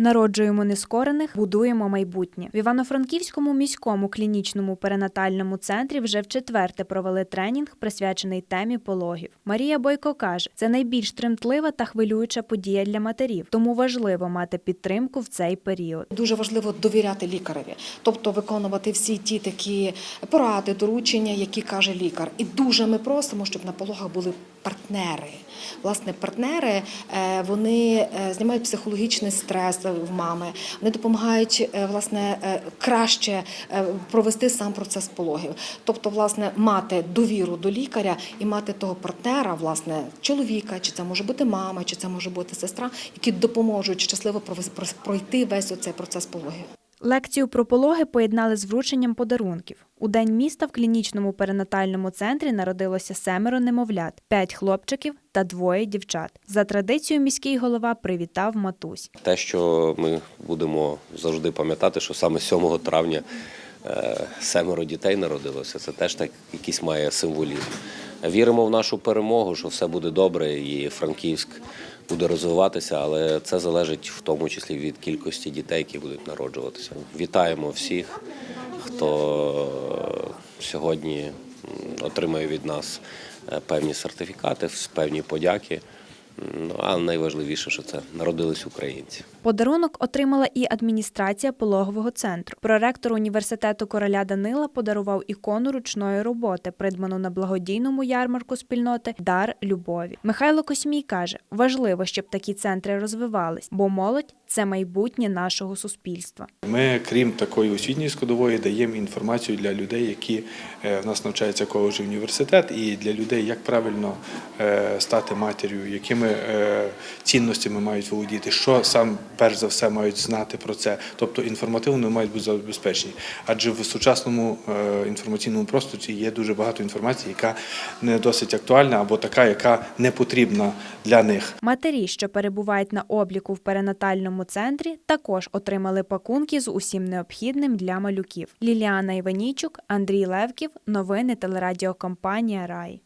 Народжуємо нескорених, будуємо майбутнє. В Івано-Франківському міському клінічному перинатальному центрі вже в четверте провели тренінг, присвячений темі пологів. Марія Бойко каже, це найбільш тремтлива та хвилююча подія для матерів, тому важливо мати підтримку в цей період. Дуже важливо довіряти лікареві, тобто виконувати всі ті такі поради, доручення, які каже лікар. І дуже ми просимо, щоб на пологах були партнери. Власне, партнери е, вони е, знімають психологічний стрес в мами, вони допомагають е, власне е, краще е, провести сам процес пологів. Тобто, власне, мати довіру до лікаря і мати того партнера, власне, чоловіка, чи це може бути мама, чи це може бути сестра, які допоможуть щасливо пройти весь оцей процес пологів. Лекцію про пологи поєднали з врученням подарунків. У день міста в клінічному перинатальному центрі народилося семеро немовлят, п'ять хлопчиків та двоє дівчат. За традицією міський голова привітав матусь. Те, що ми будемо завжди пам'ятати, що саме 7 травня е, семеро дітей народилося, це теж так якийсь має символізм. Віримо в нашу перемогу, що все буде добре, і Франківськ буде розвиватися, але це залежить в тому числі від кількості дітей, які будуть народжуватися. Вітаємо всіх, хто сьогодні отримає від нас е, певні сертифікати, певні подяки. Ну а найважливіше, що це народились українці. Подарунок отримала і адміністрація пологового центру. Проректор університету короля Данила подарував ікону ручної роботи, придбану на благодійному ярмарку спільноти Дар любові. Михайло Космій каже, важливо, щоб такі центри розвивались, бо молодь це майбутнє нашого суспільства. Ми, крім такої освітньої складової, даємо інформацію для людей, які е, в нас навчаються коледж і університет, і для людей, як правильно е, стати матір'ю, якими е, цінностями мають володіти, що сам перш за все мають знати про це. Тобто інформативно мають бути забезпечені. Адже в сучасному е, інформаційному просторі є дуже багато інформації, яка не досить актуальна або така, яка не потрібна для них. Матері, що перебувають на обліку в перинатальному центрі, також отримали пакунки з усім необхідним для малюків. Ліліана Іванійчук, Андрій Левків. Новини телерадіокомпанія Рай.